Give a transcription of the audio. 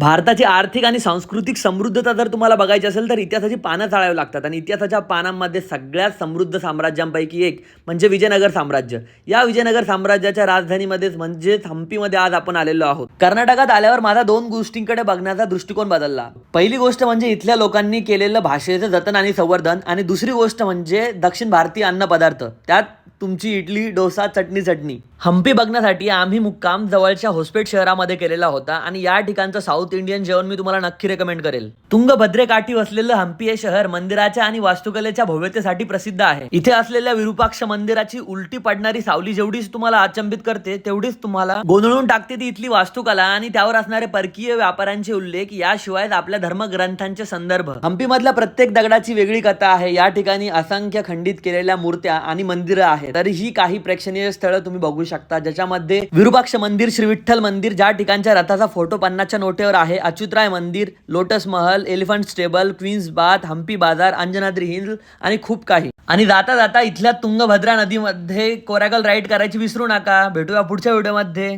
भारताची आर्थिक आणि सांस्कृतिक समृद्धता जर तुम्हाला बघायची असेल तर इतिहासाची पानं चाळावी लागतात. आणि इतिहासाच्या पानांमध्ये सगळ्यात समृद्ध साम्राज्यांपैकी एक म्हणजे विजयनगर साम्राज्य. या विजयनगर साम्राज्याच्या राजधानीमध्येच म्हणजेच हम्पीमध्ये आज आपण आलेलो आहोत. कर्नाटकात आल्यावर माझा दोन गोष्टींकडे बघण्याचा दृष्टिकोन बदलला. पहिली गोष्ट म्हणजे इथल्या लोकांनी केलेलं भाषेचं जतन आणि संवर्धन. आणि दुसरी गोष्ट म्हणजे दक्षिण भारतीय अन्नपदार्थ. त्यात तुमची इडली डोसा चटणी चटणी. हम्पी बघण्यासाठी आम्ही मुक्काम जवळच्या होस्पेट शहरामध्ये केलेला होता आणि या ठिकाणचं साऊथ इंडियन जेवण मी तुम्हाला नक्की रेकमेंड करेल. तुंगभद्रे काठी वसलेलं हम्पी हे शहर मंदिराच्या आणि वास्तुकलेच्या भव्यतेसाठी प्रसिद्ध आहे. इथे असलेल्या विरुपाक्ष मंदिराची उलटी पडणारी सावली जेवढीच तुम्हाला अचंबित करते तेवढीच तुम्हाला गोंधळून टाकते ती इथली वास्तुकला आणि त्यावर असणारे परकीय व्यापाऱ्यांचे उल्लेख याशिवाय आपल्या धर्मग्रंथांचे संदर्भ. हम्पी मधल्या प्रत्येक दगडाची वेगळी कथा आहे. या ठिकाणी असंख्य खंडित केलेल्या मूर्त्या आणि मंदिरं आहेत. तरीही काही प्रेक्षणीय स्थळं तुम्ही बघू शकता ज्याच्यामध्ये विरुपाक्ष मंदिर श्री विठ्ठल मंदिर ज्या ठिकाणच्या रथाचा फोटो पन्नासच्या नोटेवर आहे Achyutaraya mandir lotus Mahal elephant stable queen's bath Hampi Bazaar Anjanadri hill आणि खूप काही. आणि जाता जाता इथल्या तुंगभद्रा नदीमध्ये कोरॅगल राईड करायची विसरू नका. भेटूया पुढच्या व्हिडिओमध्ये.